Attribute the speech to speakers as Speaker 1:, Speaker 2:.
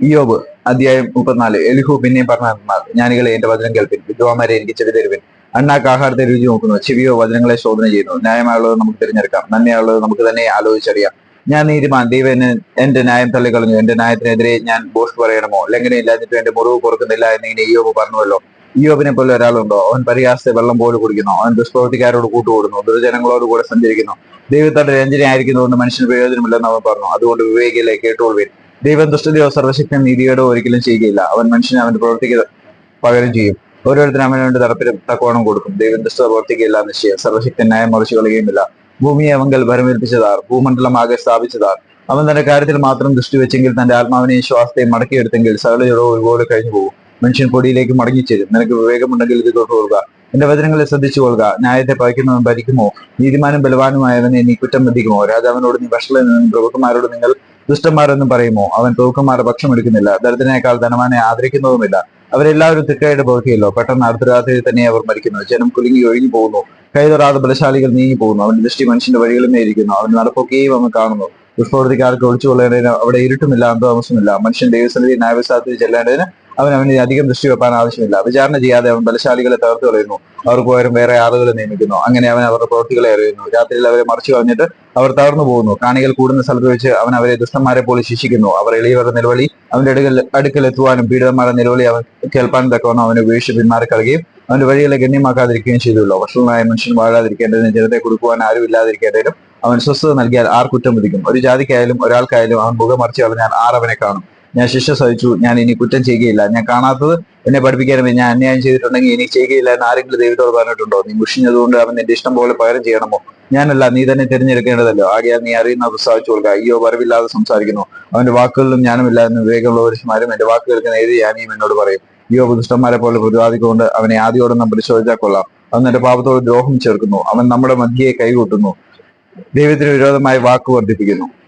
Speaker 1: ഇയോബ് അധ്യായം മുപ്പത്തിനാല്. എലിഹു പിന്നെയും പറഞ്ഞാൽ ജ്ഞാനികളെ എന്റെ വചനം കേൾപ്പിൻ. വിദ്വാന്മാരെ എനിക്ക് ചെവി തരുവിൻ. അണ്ണാക്ക് ആഹാരത്തെ രുചി നോക്കുന്നു. ചെവിയോ വചനങ്ങളെ ശോധന ചെയ്യുന്നു. ന്യായമായുള്ളത് നമുക്ക് തിരഞ്ഞെടുക്കാം. നന്മയുള്ളത് നമുക്ക് തന്നെ ആലോചിച്ചറിയാം. ഞാൻ നീതിമാൻ. ദൈവം എന്നെ എന്റെ ന്യായം തള്ളിക്കളഞ്ഞു. എന്റെ ന്യായത്തിനെതിരെ ഞാൻ ബോഷ് പറയണമോ? ലംഘനയില്ലാഞ്ഞിട്ട് എന്റെ മുറിവ് എന്ന് എന്നിങ്ങനെ ഇയോബ് പറഞ്ഞുവല്ലോ. ഇയോബിനെ പോലെ ഒരാളുണ്ടോ? അവൻ പരിഹാസത്തെ വെള്ളം പോലെ കുടിക്കുന്നു. അവൻ ദുഷ്പ്രവർത്തിക്കാരോട് കൂട്ടുകൂടുന്നു. ദുർജനങ്ങളോട് കൂടെ സഞ്ചരിക്കുന്നു. ദൈവത്തോടെ രഞ്ജനയായിരിക്കുന്നതുകൊണ്ട് മനുഷ്യന് പ്രയോജനമില്ലെന്ന് അവൻ പറഞ്ഞു. അതുകൊണ്ട് വിവേകിയിലെ കേട്ടോൾവീൻ ദൈവം ദുഷ്ടതയോ സർവശക്തൻ നീതിയോടോ ഒരിക്കലും ചെയ്യുകയില്ല. അവൻ മനുഷ്യനെ അവന്റെ പ്രവർത്തിക്ക് പകരം ചെയ്യും. ഓരോരുത്തരും അവന് വേണ്ടി തറപ്പിലും തക്കോണം കൊടുക്കും. ദൈവം ദുഷ്ടത പ്രവർത്തിക്കുകയില്ല നിശ്ചയം സർവശക്തൻ ന്യായം മറിച്ചു കളയുകയുമില്ല. ഭൂമിയെ അവങ്കൽ ഭരമേൽപ്പിച്ചതാർ. ഭൂമണ്ഡലം ആകെ സ്ഥാപിച്ചതാർ. അവൻ തന്റെ കാര്യത്തിൽ മാത്രം ദൃഷ്ടി വെച്ചെങ്കിൽ തന്റെ ആത്മാവിനെയും ശ്വാസത്തെയും മടക്കിയെടുത്തെങ്കിൽ സകല ജടവും ഒരുപോലെ കഴിഞ്ഞു പോകും. മനുഷ്യൻ പൊടിയിലേക്ക് മടങ്ങിച്ചേരും നിനക്ക് വിവേകമുണ്ടെങ്കിൽ ഇത് തൊട്ടുകൊള്ളുക എന്റെ വചനങ്ങളെ ശ്രദ്ധിച്ചു കൊള്ളുക. ന്യായത്തെ പഴിക്കുന്നവൻ ഭരിക്കുമോ? നീതിമാനും ബലവാനുമായവനെ നീ കുറ്റം ബന്ധിക്കുമോ? രാജാവിനോട് നീ വഷളിൽ നിന്നും പ്രഭുക്കന്മാരോട് നിങ്ങൾ ദുഷ്ടന്മാരെന്നും പറയുമോ? അവൻ പ്രഭുക്കന്മാരെ പക്ഷമെടുക്കുന്നില്ല ദരിദ്രനേക്കാൾ ധനവാനെ ആദരിക്കുന്നതുമില്ല. അവരെല്ലാവരും തിക്കായിട്ട് പ്രവർത്തിയല്ലോ പെട്ടെന്ന് രാത്രി തന്നെ അവർ മരിക്കുന്നു. ജനം കുലുങ്ങി ഒഴിഞ്ഞു പോകുന്നു. കൈതൊറാതെ ബലശാലികൾ നീങ്ങി പോകുന്നു. അവന്റെ ദൃഷ്ടി മനുഷ്യന്റെ വഴികളിൽ ഇരിക്കുന്നു. അവൻ നടപ്പൊക്കെയും അവൻ കാണുന്നു. ദുഷ്പ്രവൃത്തിക്കാർക്ക് ഒളിച്ചുകൊള്ളേണ്ടതിന് അവിടെ ഇരുട്ടുമില്ല അന്തമസമില്ല. മനുഷ്യൻ ദൈവസന്നിധി ന്യായവിശ്വാസത്തിൽ ചെല്ലേണ്ടതിന് അവൻ അവന് അധികം ദൃഷ്ടി വെപ്പാൻ ആവശ്യമില്ല. വിചാരണ ചെയ്യാതെ അവൻ ബലശാലികളെ തകർത്തു കളയുന്നു. അവർക്ക് പോരും വേറെ ആളുകളെ നിയമിക്കുന്നു. അങ്ങനെ അവൻ അവരുടെ പ്രവൃത്തികളെ അറിയുന്നു. രാത്രിയിൽ അവരെ മറിച്ചു കളഞ്ഞിട്ട് അവർ തകർന്നു പോകുന്നു. കാണികൾ കൂടുന്ന സ്ഥലത്ത് വെച്ച് അവൻ അവരെ ദുഷ്ടന്മാരെ പോലെ ശിക്ഷിക്കുന്നു. അവർ എളിയവരുടെ നിലവിളി അവന്റെ അടുക്കൽ അടുക്കൽ എത്തുവാനും പീഡിതന്മാരുടെ നിലവിളി അവൻ കേൾപ്പാനും തക്കവണ്ണം അവനെ ഉപേക്ഷിച്ച് പിന്മാറി കളയുകയും അവന്റെ വഴികളെ ഗണ്യമാക്കാതിരിക്കുകയും ചെയ്തുള്ളൂ വഷളനായ മനുഷ്യൻ വാഴാതിരിക്കേണ്ടതിന് ജനത്തെ കൊടുക്കുവാൻ ആരും ഇല്ലാതിരിക്കേണ്ടതിനും അവൻ സ്വസ്ഥത നൽകിയാൽ ആർ കുറ്റം വിധിക്കും? ഒരു ജാതിക്കായാലും ഒരാൾക്കായാലും അവൻ മുഖം മറിച്ച് കളഞ്ഞാൽ ആർ അവനെ കാണും? ഞാൻ ശിക്ഷ സഹിച്ചു. ഞാൻ ഇനി കുറ്റം ചെയ്യുകയില്ല. ഞാൻ കാണാത്തത് എന്നെ പഠിപ്പിക്കാനും ഞാൻ അന്യായം ചെയ്തിട്ടുണ്ടെങ്കിൽ ഇനി ചെയ്യുകയില്ല എന്ന് ആരെങ്കിലും ദൈവത്തോട് പറഞ്ഞിട്ടുണ്ടോ? നീ മുഷിഞ്ഞതുകൊണ്ട് അവൻ നിന്റെ ഇഷ്ടം പോലെ പകരം ചെയ്യണമോ? ഞാനല്ല നീ തന്നെ തിരഞ്ഞെടുക്കേണ്ടതല്ലോ. ആകെ നീ അറിയുന്ന പ്രസ്താവിച്ചു കൊടുക്കുക. അയ്യോ വരവില്ലാതെ സംസാരിക്കുന്നു. അവന്റെ വാക്കുകളിലും ഞാനുമില്ല എന്ന് വിവേകമുള്ള പുരുഷന്മാരും എന്റെ വാക്കുകൾക്ക് ഏത് ഞാനിയും എന്നോട് പറയും. അയ്യോ ദുഷ്ടന്മാരെ പോലെ പ്രതിവാദിക്കൊണ്ട് അവനെ ആദ്യോടെ നാം പരിശോധിച്ചാൽ കൊള്ളാം. അവൻ എന്റെ പാപത്തോട് ദ്രോഹം ചേർക്കുന്നു. അവൻ നമ്മുടെ മധ്യയെ കൈകൂട്ടുന്നു. ദൈവത്തിന് വിരോധമായി വാക്ക് വർദ്ധിപ്പിക്കുന്നു.